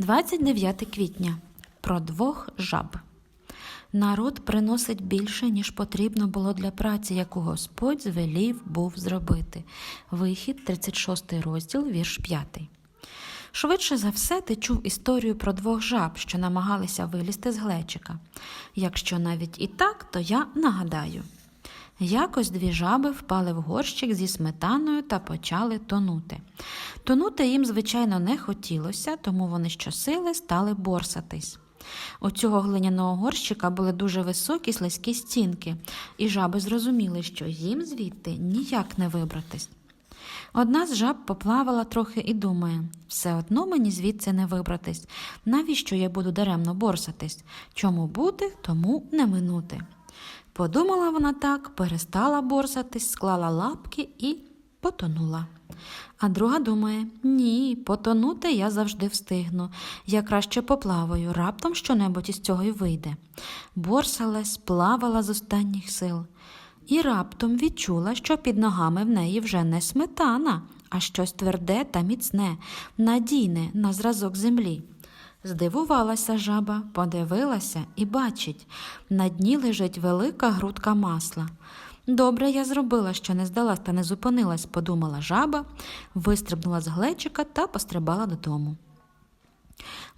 29 квітня. Про двох жаб. Народ приносить більше, ніж потрібно було для праці, яку Господь звелів був зробити. Вихід, 36 розділ, вірш 5. Швидше за все, ти чув історію про двох жаб, що намагалися вилізти з глечика. Якщо навіть і так, то я нагадаю. Якось дві жаби впали в горщик зі сметаною та почали тонути. Тонути їм, звичайно, не хотілося, тому вони щосили стали борсатись. У цього глиняного горщика були дуже високі слизькі стінки, і жаби зрозуміли, що їм звідти ніяк не вибратись. Одна з жаб поплавала трохи і думає: все одно мені звідси не вибратись. Навіщо я буду даремно борсатись? Чому бути, тому не минути. Подумала вона так, перестала борсатись, склала лапки і потонула. А друга думає: ні, потонути я завжди встигну. Я краще поплаваю, раптом щонебудь із цього й вийде. Борсалась, плавала з останніх сил. І раптом відчула, що під ногами в неї вже не сметана, а щось тверде та міцне, надійне на зразок землі. Здивувалася жаба, подивилася і бачить, на дні лежить велика грудка масла. Добре я зробила, що не здалась та не зупинилась, подумала жаба, вистрибнула з глечика та пострибала додому.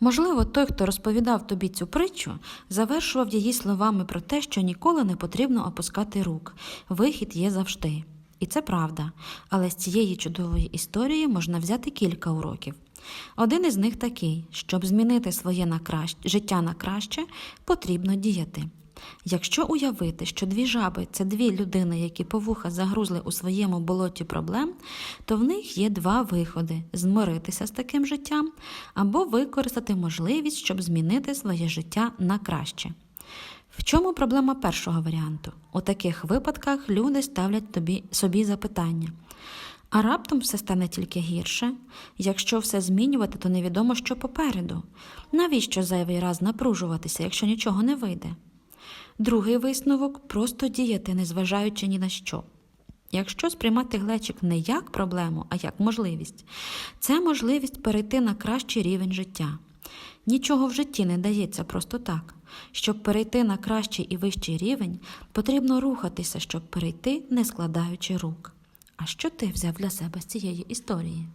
Можливо, той, хто розповідав тобі цю притчу, завершував її словами про те, що ніколи не потрібно опускати рук. Вихід є завжди. І це правда. Але з цієї чудової історії можна взяти кілька уроків. Один із них такий: щоб змінити своє на краще, життя на краще, потрібно діяти. Якщо уявити, що дві жаби це дві людини, які по вуха загрузли у своєму болоті проблем, то в них є два виходи: змиритися з таким життям або використати можливість, щоб змінити своє життя на краще. В чому проблема першого варіанту? У таких випадках люди ставлять тобі собі запитання. А раптом все стане тільки гірше. Якщо все змінювати, то невідомо, що попереду. Навіщо зайвий раз напружуватися, якщо нічого не вийде? Другий висновок просто діяти, незважаючи ні на що. Якщо сприймати глечик не як проблему, а як можливість, це можливість перейти на кращий рівень життя. Нічого в житті не дається просто так. Щоб перейти на кращий і вищий рівень, потрібно рухатися, щоб перейти, не складаючи рук. А що ти взяв для себе з цієї історії?